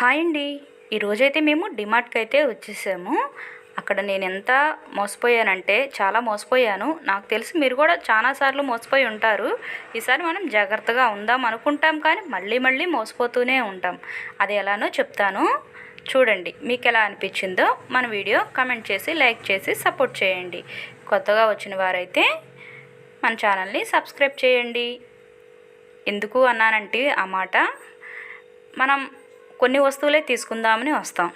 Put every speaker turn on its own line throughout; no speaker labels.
Hi అండి. ఈరోజైతే మేము డిమార్ట్కి అయితే వచ్చేసాము. అక్కడ నేను ఎంత మోసపోయానంటే చాలా మోసపోయాను. నాకు తెలిసి మీరు కూడా చాలాసార్లు మోసపోయి ఉంటారు. ఈసారి మనం జాగ్రత్తగా ఉందాం అనుకుంటాం కానీ మళ్ళీ మళ్ళీ మోసపోతూనే ఉంటాం. అది ఎలానో చెప్తాను. చూడండి మీకు ఎలా అనిపించిందో మన వీడియో కమెంట్ చేసి లైక్ చేసి సపోర్ట్ చేయండి. కొత్తగా వచ్చిన వారైతే మన ఛానల్ని సబ్స్క్రైబ్ చేయండి. ఎందుకు అన్నానంటే ఆ మాట మనం కొన్ని వస్తువులే తీసుకుందామని వస్తాం.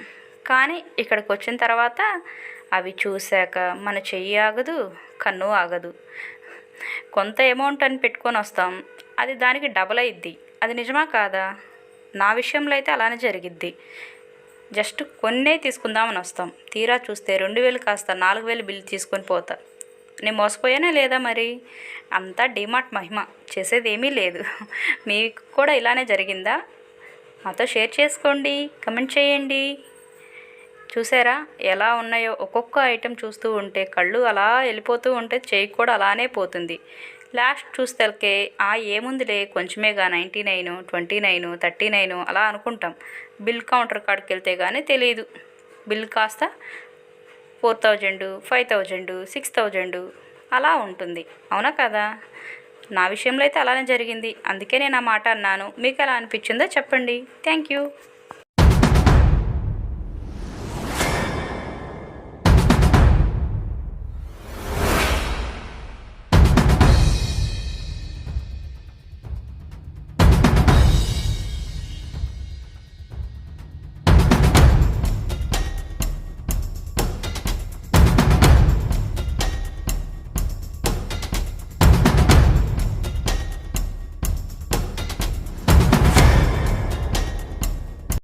కానీ ఇక్కడికి వచ్చిన తర్వాత అవి చూశాక మన చెయ్యి ఆగదు కన్ను ఆగదు. కొంత అమౌంట్ అని పెట్టుకొని వస్తాం. అది దానికి డబల్ అయిద్ది. అది నిజమా కాదా? నా విషయంలో అయితే అలానే జరిగిద్ది. జస్ట్ కొన్నే తీసుకుందామని వస్తాం. తీరా చూస్తే రెండు వేలు కాస్త నాలుగు వేలు బిల్లు తీసుకొని పోతా. నేను మోసపోయానా లేదా మరి? అంతా డిమార్ట్ మహిమ. చేసేది ఏమీ లేదు. మీకు కూడా ఇలానే జరిగిందా? మాతో షేర్ చేసుకోండి కమెంట్ చేయండి. చూసారా? ఎలా ఉన్నాయో ఒక్కొక్క ఐటెం చూస్తూ ఉంటే కళ్ళు అలా వెళ్ళిపోతూ ఉంటే చేయి కూడా అలానే పోతుంది. లాస్ట్ చూస్తే ఆ ఏముందిలే కొంచెమేగా ninety nine twenty nine thirty nine అలా అనుకుంటాం. బిల్ కౌంటర్ కాడికి వెళ్తే కానీ తెలియదు బిల్ కాస్త four thousand five thousand six thousand అలా ఉంటుంది. అవునా కదా? నా విషయంలో అయితే అలానే జరిగింది. అందుకే నేను ఆ మాట అన్నాను. మీకు ఎలా అనిపించిందో చెప్పండి. Thank you